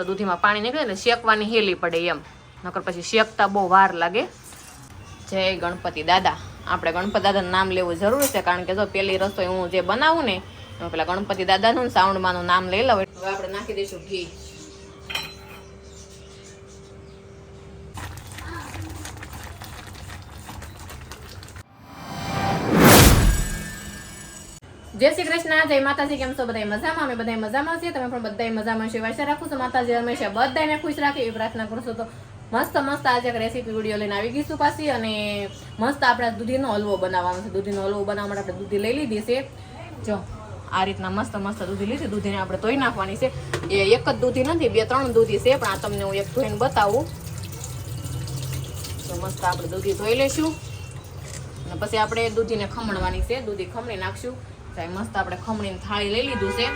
તો દૂધીમાં પાણી નીકળે ને શેકવાની હેલી પડે એમ. નકર પછી શેકતા બહુ વાર લાગે. જય ગણપતિ દાદા. આપણે ગણપતિ દાદાનું નામ લેવું જરૂરી છે, કારણ કે જો પેલી રસોઈ હું જે બનાવું ને પેલા ગણપતિ દાદાનું સાઉન્ડમાંનું નામ લઈ લઉં. હવે આપણે નાખી દઈશું ઘી. જય શ્રી કૃષ્ણ, જય માતાજી, કેમ છો? બધા મજામાં? અમે બધા મજામાં છીએ. તમે પણ બધા મજામાં છીએ. આશા રાખું છું માતાજી, હંમેશા બધાને ખુશ રાખે એવી પ્રાર્થના કરશો તો મસ્ત મસ્ત આજે રેસીપી વીડિયો લઈને આવી ગઈશું પાછી અને મસ્ત આપણે દૂધીનો હલવો બનાવવાનો છે. દૂધીનો હલવો બનાવવા માટે આપણે દૂધી લઈ લીધી છે. જો, આ રીતના મસ્ત મસ્ત દૂધી લીધી દૂધીને આપણે ધોઈ નાખવાની છે. એ એક જ દૂધી નથી, બે ત્રણ દૂધી છે, પણ આ તમને હું એક ધોઈને બતાવું. તો મસ્ત આપણે દૂધી ધોઈ લઈશું. અને પછી આપણે દૂધીને ખમણવાની છે. દૂધી ખમણી નાખશું. તો મસ્ત આપણે ખમણીને થાળી લઈ લીધું છે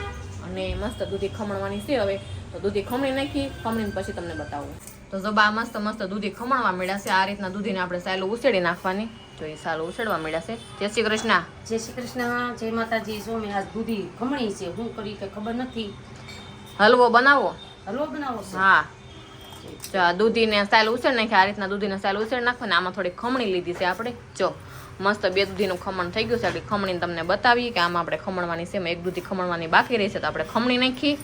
અને મસ્ત દૂધી ખમણવાની છે હવે. તો દૂધી ખમણી નાખી ખમણીને પછી તમને બતાવું. તો જો બા મસ્ત મસ્ત દૂધી ખમણવા મળ્યા છે આ રીતના દૂધીને આપણે સાયલું ઉછેડી નાખવાની. તો એ સારું ઉછેડવા મળ્યા છે. જય શ્રી કૃષ્ણ. જય શ્રી કૃષ્ણ. જય માતાજી. જો મેં આજ દૂધી ખમણી છે હું કરી કે ખબર નથી. હલવો બનાવો. હલવો બનાવો હા. તો આ દૂધીને સાયલ ઉછેડ નાખી આ રીતના દૂધીને સાયલ ઉછેડ ને આમાં થોડી ખમણી લીધી છે આપણે. જો. મસ્ત બે દૂધીનું ખમણ થઈ ગયું છે. એટલે ખમણીને તમને બતાવી કે આમાં આપણે ખમણવાની છે એક દૂધી ખમણવાની બાકી રહી છે. તો આપણે ખમણી નાખી.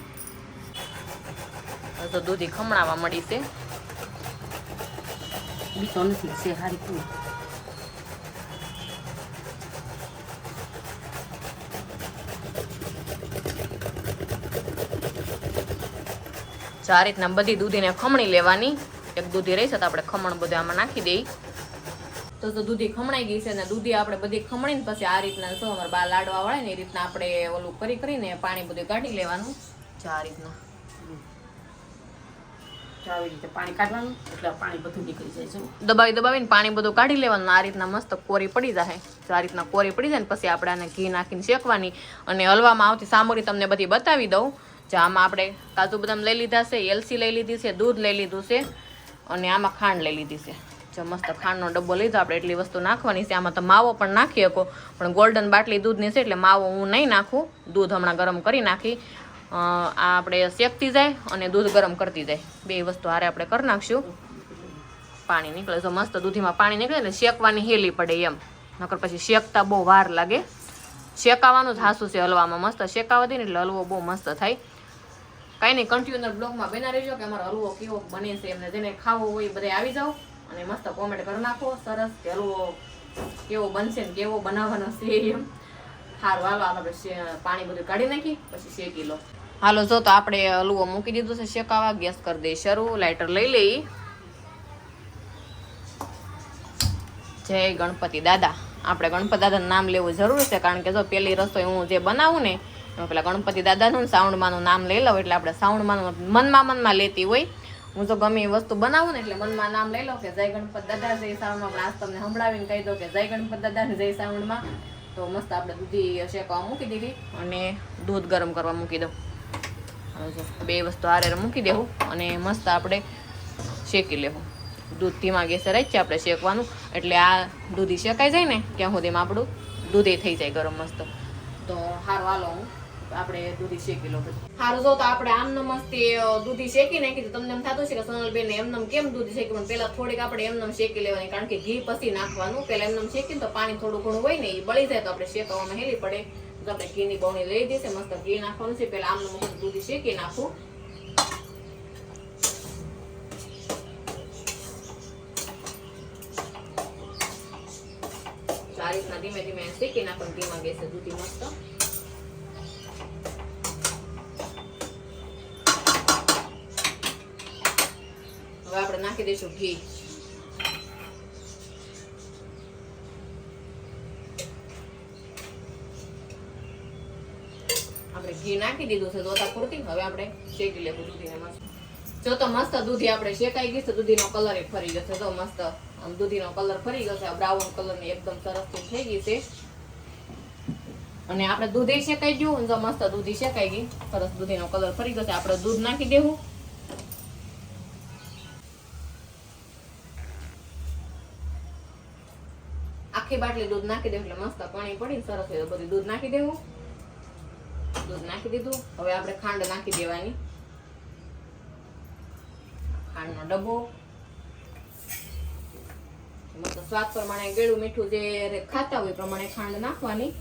તો દૂધી ખમણાવા મળી છે. આ રીતના બધી દૂધીને ખમણી લેવાની. એક દૂધી રહી છે તો આપણે ખમણ બધું આમાં નાખી દઈ તો તો દૂધી ખમણાઈ ગઈ છે ને દૂધી આપણે બધી ખમણીને પછી આ રીતના શું અમારે બા લાડવા વાળે ને એ રીતના આપણે ઓલું કરી કરીને પાણી બધું કાઢી લેવાનું. જો આ રીતના. આવી રીતે પાણી કાઢવાનું એટલે પાણી બધું નીકળી જાય જો દબાવી દબાવીને પાણી બધું કાઢી લેવાનું આ રીતના મસ્ત કોરી પડી જાય તો આ રીતના કોરી પડી જાય ને પછી આપણે આને ઘી નાખીને શેકવાની અને હલવામાં આવતી સામગ્રી તમને બધી બતાવી દઉં. જે આમાં આપણે કાજુ બદામ લઈ લીધા છે એલસી લઈ લીધી છે દૂધ લઈ લીધું છે અને આમાં ખાંડ લઈ લીધી છે. જો મસ્ત ખાંડનો ડબ્બો લીધો, આપણે એટલી વસ્તુ નાખવાની છે. આમાં તો માવો પણ નાખી શકો. પણ ગોલ્ડન બાટલી દૂધની છે એટલે માવો હું નહીં નાખું. દૂધ હમણાં ગરમ કરી નાખી. આ આપણે શેકતી જાય અને દૂધ ગરમ કરતી જાય. બે વસ્તુ હારે આપણે કરી નાખશું. પાણી નીકળે. જો મસ્ત દૂધીમાં પાણી નીકળે ને શેકવાની હેલી પડે એમ. નકર પછી શેકતા બહુ વાર લાગે. શેકાવાનું જ હાસું છે હલવામાં. મસ્ત શેકાવા દે ને એટલે હલવો બહુ મસ્ત થાય. કાંઈ નહીં કન્ટિન્યુઅર બ્લોગમાં બના રહેજો કે અમારો હલવો કેવો બને છે એમને. જેને ખાવો હોય બધા આવી જાઓ. અને મસ્ત કોમેન્ટ કરી નાખો. સરસ કે હલવો કેવો બનશે ને કેવો બનાવવાનો છે એમ. સારું હાલો આપણે પાણી બધું કાઢી નાખી, પછી શેકી લો. હાલો, જો તો આપણે હલવો મૂકી દીધું છે શેકાવા. ગેસ કરી દઈએ શરૂ. લાઇટર લઈ લઈ. જય ગણપતિ દાદા. આપણે ગણપતિ દાદાનું નામ લેવું જરૂર છે, કારણ કે જો પેલી રસોઈ હું જે બનાવું ને પેલા ગણપતિ દાદાનું સાઉન્ડમાંનું નામ લઈ લઉં, એટલે આપણે સાઉન્ડમાંનું મનમાં મનમાં લેતી હોય. હું તો ગમે એ વસ્તુ બનાવું ને એટલે મનમાં નામ લઈ લો કે જય ગણપત દાદા, જય સાઉન્ડમાં પણ આજ તમને સંભળાવીને કહી દો કે જય ગણપત દાદા ને જય સાઉન્ડમાં તો મસ્ત આપણે દૂધી શેકવા મૂકી દીધી. અને દૂધ ગરમ કરવા મૂકી દઉં. બે વસ્તુ હારે મૂકી દેવું અને મસ્ત આપણે શેકી લેવું. દૂધ ધીમા ગેસે રાખીએ આપણે શેકવાનું. એટલે આ દૂધી શેકાઈ જાય ને, ત્યાં સુધીમાં આપણું દૂધે થઈ જાય ગરમ મસ્ત. તો સારું હાલો હું. આપણે દૂધી શેકી લઉં સારું જો તો આપણે આમ નમસ્તે દૂધી શેકી નાખી તમને એમ થતું છે કે સોનલબેન એમનેમ કેમ દૂધી શેકી? પણ પેલા થોડીક આપણે એમનેમ શેકી લેવાની, કારણ કે ઘી પછી નાખવાનું. પેલા એમનેમ શેકીને તો પાણી થોડું ઘણું હોય ને, એ બળી જાય તો આપણે શેકવામાં હેલી પડે. તો આપણે ઘીની બવણી લઈ દઈશે, મસ્ત ઘી નાખવાનું છે. પેલા આમ મસ્ત દૂધી શેકી નાખું. આ રીતના ધીમે ધીમે શેકી નાખવાનું ધીમા ગેસે દૂધી મસ્ત. હવે આપણે નાખી દઈશું ઘી. આપણે ઘી નાખી દીધું છે જોતા પૂરતી. હવે આપણે શેકી લેવું દૂધીને મસ્ત જો તો મસ્ત દૂધી આપણે શેકાઈ ગઈ છે, દૂધીનો કલર એ ફરી જશે. તો મસ્ત આમ દૂધીનો કલર ફરી ગયો છે બ્રાઉન કલરની એકદમ સરસ થઈ ગઈ છે. અને આપણે દૂધ શેકાઈ ગયું જો મસ્ત દૂધ શેકાઈ ગઈ. સરસ દૂધીનો કલર ફરી ગયો આપણે દૂધ નાખી દેવું. આખી બાટલી દૂધ નાખી દેવું, એટલે મસ્ત પાણી પડી સરસ બધું દૂધ નાખી દેવું. દૂધ નાખી દીધું. હવે આપણે ખાંડ નાખી દેવાની. ખાંડનો ડબ્બો. મસ્ત સ્વાદ પ્રમાણે ગેળું મીઠું જે ખાતા હોય પ્રમાણે ખાંડ નાખવાની.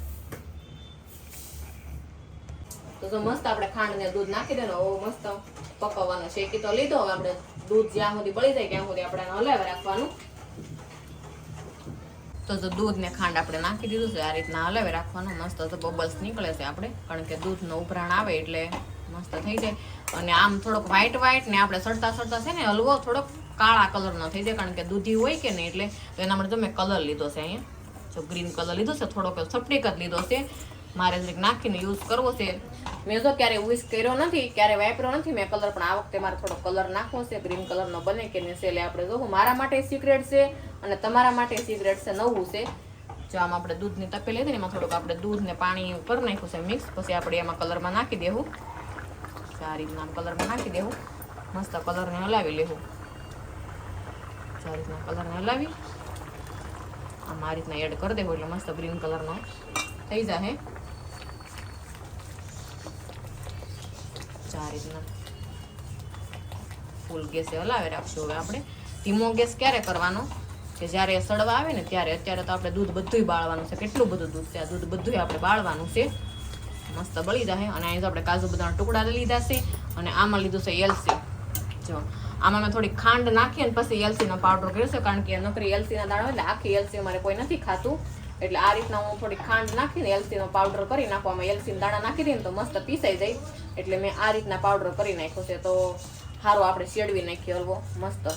તો જો મસ્ત આપણે ખાંડ ને દૂધ નાખી ઓ મસ્ત પકવવાનો શેકી તો લીધો, હવે આપણે દૂધ જ્યાં સુધી બળી જાય ત્યાં સુધી આપણે હલાવી રાખવાનું. તો જો દૂધ ને ખાંડ આપણે નાખી દીધું છે, આ રીતના હલાવી રાખવાનું. મસ્ત તો બબલ્સ નીકળે છે આપણે, કારણ કે દૂધનું ઉભરાણ આવે એટલે મસ્ત થઈ જાય. અને આમ થોડોક વ્હાઈટ વ્હાઈટ ને આપણે સડતા સડતા છે ને, હલવો થોડોક કાળા કલરનો થઈ જાય, કારણ કે દૂધી હોય કે નહીં એટલે એના માટે તો મેં કલર લીધો છે અહીંયા. જો ગ્રીન કલર લીધો છે, થોડોક સપટીક જ લીધો છે. મારે જરીક નાખીને યુઝ કરવો છે. મેં જો ક્યારે યુઝ કર્યો નથી, ક્યારે વાપર્યો નથી, મેં કલર પણ આ વખતે મારે થોડો કલર નાખવો છે ગ્રીન કલરનો બને કે નહીં એટલે આપણે જોવું. મારા માટે સિક્રેટ છે અને તમારા માટે સિક્રેટ છે, નવું છે. જો આમ આપણે દૂધની તપેલી હતી એમાં થોડુંક આપણે દૂધ ને પાણી કરી નાખ્યું છે મિક્સ પછી આપણે એમાં કલરમાં નાખી દેવું. આ રીતના કલરમાં નાખી દેવું. મસ્ત કલરને હલાવી લેવું. આ રીતના કલરને હલાવી. આમ આ રીતના એડ કરી દેવું, એટલે મસ્ત ગ્રીન કલરનો થઈ જાય ચાર રીતના ફૂલ ગેસે હલાવી રાખશું હવે આપણે. ધીમો ગેસ ક્યારે કરવાનો? કે જ્યારે સડવા આવે ને ત્યારે. અત્યારે તો આપણે દૂધ બધુંય બાળવાનું છે. કેટલું બધું દૂધ છે? આ દૂધ બધુંય આપણે બાળવાનું છે. મસ્ત બળી જાય અને અહીં આપણે કાજુ બદામના ટુકડા લીધા છે. અને આમાં લીધું છે એલસી. જો, આમાં મેં થોડી ખાંડ નાખી અને પછી એલસીનો પાવડર કર્યો છે. કારણ કે નકરી એલસીના દાણા એટલે આખી એલસી અમારે કોઈ નથી ખાતું. એટલે આ રીતના હું થોડી ખાંડ નાખીને એલસીનો પાવડર કરી નાખવામાં એલસીના દાણા નાખી દઈએ તો મસ્ત પીસાઈ જાય. એટલે મેં આ રીતના પાવડર કરી નાખ્યો છે. તો સારો આપણે શેડવી નાખીએ હલવો. મસ્ત. તો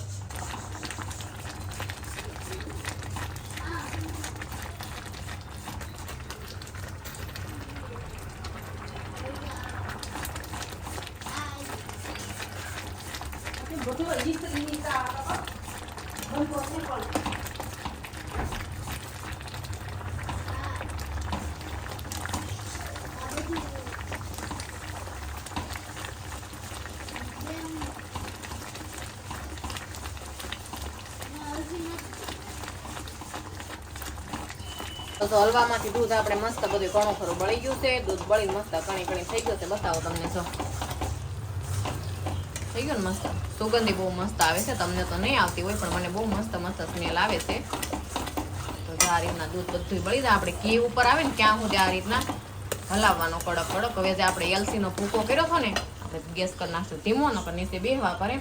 તો હલવામાંથી દૂધ આપણે મસ્ત બધું ઘણું ખરું બળી ગયું છે. દૂધ બળી મસ્ત કણી કણી થઈ ગયું છે. બતાવો તમને જો. થઈ ગયું ને મસ્ત? સુગંધી બહુ મસ્ત આવે છે. તમને તો નહીં આવતી હોય, પણ મને બહુ મસ્ત મસ્ત સ્મેલ આવે છે. તો આ રીતના દૂધ બધું બળી જાય. આપણે ઘી ઉપર આવે ને ક્યાં સુધી આ રીતના હલાવવાનો કડક કડક. હવે જે આપણે એલસીનો ભૂકો કર્યો હતો ને, આપણે ગેસ કરી નાખશું ધીમો ન કરી નીચે બેહવા કરે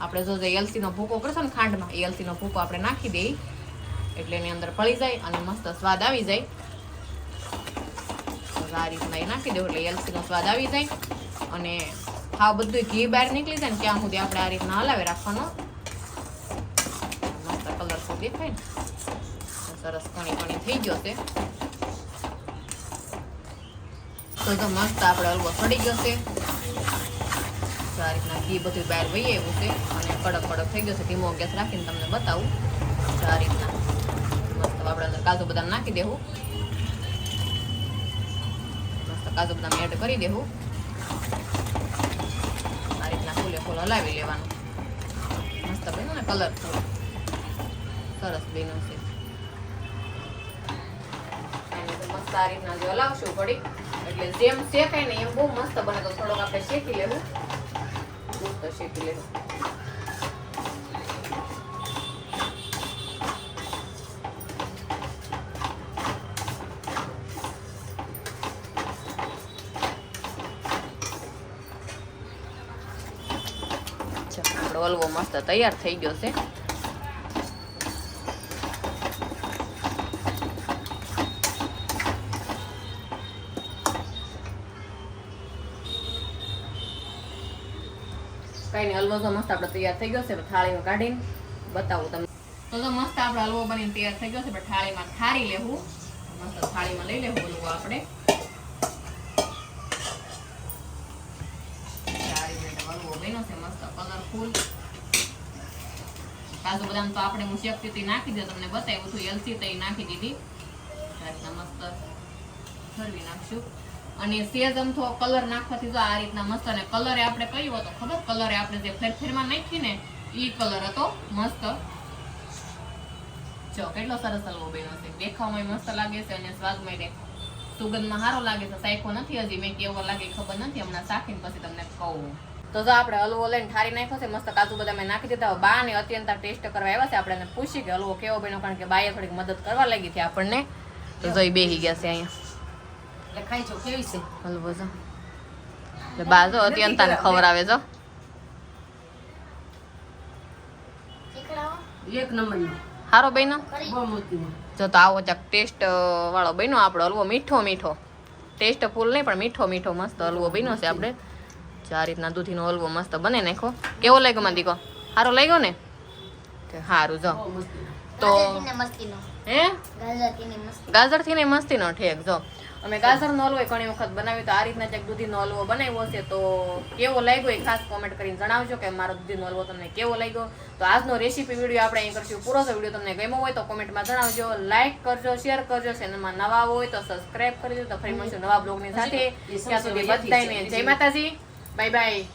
આપણે જો જે એલસીનો ભૂકો કરશો ને ખાંડમાં એલસીનો ભૂકો આપણે નાખી દઈએ. એટલે એની અંદર ફળી જાય અને મસ્ત સ્વાદ આવી જાય. આ રીતના એ નાખી દેવું એટલે એલસીનો સ્વાદ આવી જાય. અને હા બધું ઘી બહાર નીકળી જાય ને ત્યાં સુધી આપણે આ રીતના હલાવી રાખવાનો. મસ્ત કલરફુલ દેખાય ને. સરસ કણી કણી થઈ ગયો છે. તો તો મસ્ત આપણે હલવો સડી ગયો છે. આ રીતના ઘી બધું બહાર વહી આવ્યું છે. અને કડક કડક થઈ ગયો છે. ધીમો ગેસ રાખીને તમને બતાવું તો આ રીતના મસ્ત આપણે અંદર કાજુ બદામ નાખી દેવું મસ્ત કાજુ બદામ એડ કરી દેવું આ રીતના ફૂલે ફૂલ હલાવી લેવાનું. મસ્ત બન્યું ને કલર સરસ બન્યું છે. મસ્ત આ રીતના જો હલાવશું પડી એટલે જેમ શેકાય ને એમ બહુ મસ્ત બને તો થોડોક આપણે શેકી લેવું મસ્ત શેકી લેવું હલવો મસ્ત તૈયાર થઈ ગયો છે. કઈ નહીં હલવો તો મસ્ત આપણે તૈયાર થઈ ગયો છે થાળીમાં કાઢીને બતાવું તમને. તો તો મસ્ત આપણો હલવો બનીને તૈયાર થઈ ગયો છે થાળીમાં ઠારી લેવું. મસ્ત થાળીમાં લઈ લેવું હલવો આપણે હલવો બન્યો મસ્ત કલરફુલ. કાજુ બદામ તો આપણે હું શેકતી નાખી દે, તમને બતાવ્યું હતું એલસી તઈ નાખી દીધી. આ મસ્ત ફરવી નાખશું. અને સેજ અમથો કલર નાખવાથી જો આ રીતના મસ્ત અને કલરે આપણે કયો હતો ખબર? કલરે આપણે જે ફેરફેરમાં નાખી ને, ઈ કલર હતો મસ્ત. જો, કેટલો સરસ હલવો બન્યો છે. દેખાવમાં મસ્ત લાગે છે અને સ્વાદમાં તે સુગંધમાં સારો લાગે છે. સાયકો નથી હજી. મેં કેવો લાગે ખબર નથી. હમણાં શાખીને પછી તમને કહું. તો જો આપણે હલવો લઈને ઠારી નાખ્યો છે મસ્ત કાજુ બદામ નાખી દીધા. બા ને અત્યંત ટેસ્ટ કરવા આવ્યા છે. આપણે એને પૂછી કે હલવો કેવો બન્યો કારણ કે બાએ થોડીક મદદ કરવા લાગી હતી આપણને. તો જોઈ બેહી ગયા છે અહીંયા. એટલે ખાઈ જો કેવી છે? હલવો જો. એટલે બા જો અત્યંતાને ખવડાવે જો. એક નંબર હારો બહેનો જો તો આવો ચાક ટેસ્ટ વાળો બન્યો આપણો. હલવો મીઠો મીઠો. ટેસ્ટ ફૂલ નહીં પણ મીઠો મીઠો મસ્ત હલવો બન્યો છે આપણે. આ રીતના દૂધીનો હલવો મસ્ત બને નાખો કેવો લાગ્યો માં દીકો? સારો લાગ્યો ને? સારું જો. તો હે ગાજરતીની ગાજરથી ને મસ્તી. નો ઠેક જો. અમે ગાજર નો હલવો ઘણી વખત બનાવ્યો તો આ રીતના ચેક દૂધી નો હલવો બનાવ્યો છે તો કેવો લાગ્યો એ ખાસ કોમેન્ટ કરીને જણાવજો કે મારો દૂધી નો હલવો તમને કેવો લાગ્યો. તો આજનો રેસીપી વીડિયો આપણે અહીં કરશું. પૂરો તો વીડિયો તમને ગમ્યો હોય તો કોમેન્ટમાં જણાવજો. લાઈક કરજો શેર કરજો. ચેનલમાં નવા હોય તો સબસ્ક્રાઇબ કરજો. તો ફરી મળશું નવા બ્લોગની સાથે. ત્યાં સુધી બધાને જય માતાજી. Bye-bye.